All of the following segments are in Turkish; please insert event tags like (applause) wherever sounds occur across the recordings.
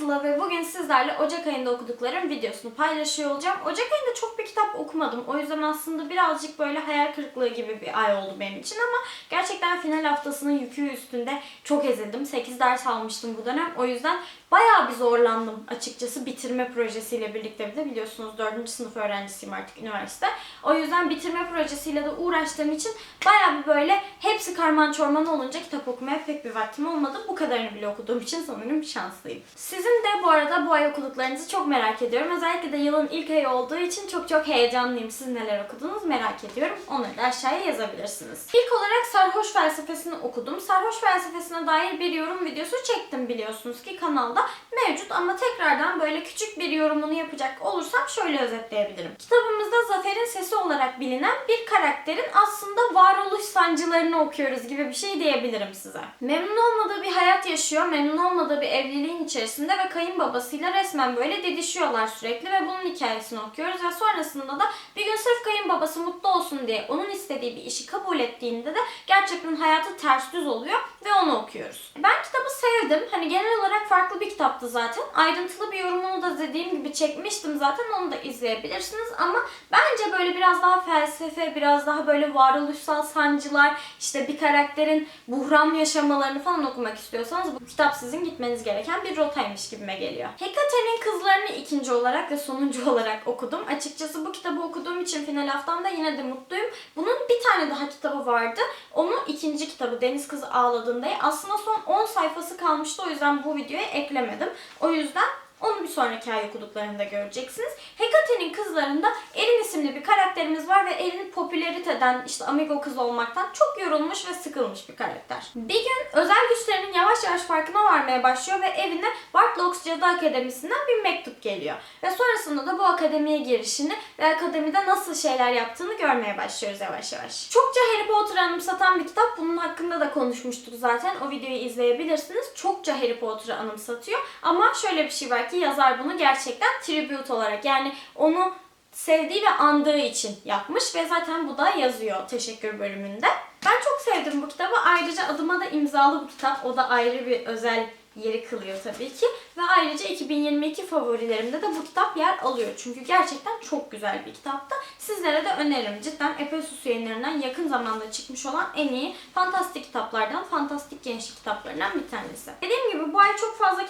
Sıla ve bugün sizlerle Ocak ayında okuduklarım videosunu paylaşıyor olacağım. Ocak ayında çok bir kitap okumadım. O yüzden aslında birazcık böyle hayal kırıklığı gibi bir ay oldu benim için ama gerçekten final haftasının yükü üstünde çok ezildim. 8 ders almıştım bu dönem. O yüzden bayağı bir zorlandım açıkçası bitirme projesiyle birlikte bir de biliyorsunuz 4. sınıf öğrencisiyim artık üniversite. O yüzden bitirme projesiyle de uğraştığım için bayağı bir böyle hepsi karman çorman olunca kitap okumaya pek bir vaktim olmadı. Bu kadarını bile okuduğum için sanırım şanslıyım. Sizin de bu arada bu ay okuduklarınızı çok merak ediyorum. Özellikle de yılın ilk ayı olduğu için çok çok heyecanlıyım. Siz neler okudunuz merak ediyorum. Onları da aşağıya yazabilirsiniz. İlk olarak Sarhoş Felsefesini okudum. Sarhoş Felsefesine dair bir yorum videosu çektim biliyorsunuz ki kanalda mevcut ama tekrardan böyle küçük bir yorumunu yapacak olursam şöyle özetleyebilirim. Kitabımızda Zafer'in sesi olarak bilinen bir karakterin aslında varoluş sancılarını okuyoruz gibi bir şey diyebilirim size. Memnun olmadığı bir hayat yaşıyor, memnun olmadığı bir evliliğin içerisinde ve kayınbabasıyla resmen böyle didişiyorlar sürekli ve bunun hikayesini okuyoruz ve sonrasında da bir gün sırf kayınbabası mutlu olsun diye onun istediği bir işi kabul ettiğinde de gerçekten hayatı ters düz oluyor ve onu okuyoruz. Ben kitabı sevdim. Hani genel olarak farklı bir kitaptı zaten. Ayrıntılı bir yorumunu da dediğim gibi çekmiştim zaten onu da izleyebilirsiniz ama bence böyle biraz daha felsefe, biraz daha böyle varoluşsal sancılar, işte bir karakterin buhran yaşamalarını falan okumak istiyorsanız bu kitap sizin gitmeniz gereken bir rotaymış gibime geliyor. Hekate'nin kızlarını ikinci olarak ve sonuncu olarak okudum. Açıkçası bu kitabı okuduğum için final haftamda yine de mutluyum. Bunun bir tane daha kitabı vardı. Onun ikinci kitabı Deniz Kızı Ağladığında aslında son 10 sayfası kalmıştı o yüzden bu videoya eklemedim. O yüzden onu bir sonraki ay okuduklarında göreceksiniz. Hekate'nin kızlarında Erin isimli bir karakterimiz var ve Erin popülariteden, işte amigo kız olmaktan çok yorulmuş ve sıkılmış bir karakter. Bir gün özel güçlerinin yavaş yavaş farkına varmaya başlıyor ve evine Bartlocks Cadı Akademisi'nden bir mektup geliyor. Ve sonrasında da bu akademiye girişini ve akademide nasıl şeyler yaptığını görmeye başlıyoruz yavaş yavaş. Çokça Harry Potter'ı anımsatan bir kitap. Bunun hakkında da konuşmuştuk zaten. O videoyu izleyebilirsiniz. Çokça Harry Potter'ı anımsatıyor. Ama şöyle bir şey var ki yazar bunu gerçekten tribute olarak yani onu sevdiği ve andığı için yapmış ve zaten bu da yazıyor teşekkür bölümünde. Ben çok sevdim bu kitabı. Ayrıca adıma da imzalı bu kitap. O da ayrı bir özel yeri kılıyor tabii ki. Ve ayrıca 2022 favorilerimde de bu kitap yer alıyor. Çünkü gerçekten çok güzel bir kitaptı. Sizlere de öneririm. Cidden Epesus yayınlarından yakın zamanda çıkmış olan en iyi fantastik kitaplardan, fantastik gençlik kitaplarından bir tanesi. Dediğim gibi bu ay çok fazla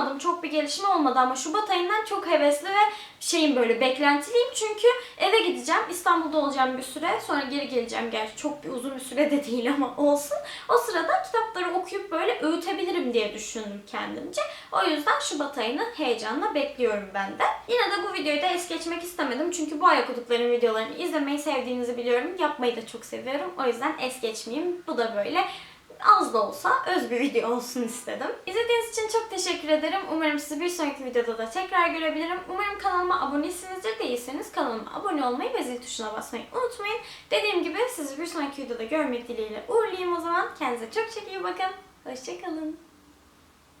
okumadım. Çok bir gelişme olmadı ama Şubat ayından çok hevesli ve şeyim böyle beklentiliyim. Çünkü eve gideceğim. İstanbul'da olacağım bir süre. Sonra geri geleceğim. Gerçi çok bir uzun bir süre de (laughs) değil ama olsun. O sırada kitapları okuyup böyle öğütebilirim diye düşündüm kendimce. O yüzden Şubat ayını heyecanla bekliyorum ben de. Yine de bu videoyu da es geçmek istemedim. Çünkü bu ay okuduklarım videolarını izlemeyi sevdiğinizi biliyorum. Yapmayı da çok seviyorum. O yüzden es geçmeyeyim. Bu da böyle az da olsa öz bir video olsun istedim. İzlediğiniz için çok teşekkür ederim. Umarım sizi bir sonraki videoda da tekrar görebilirim. Umarım kanalıma abonesinizdir. Değilseniz kanalıma abone olmayı ve zil tuşuna basmayı unutmayın. Dediğim gibi sizi bir sonraki videoda görmek dileğiyle uğurlayayım o zaman. Kendinize çok çok iyi bakın. Hoşçakalın.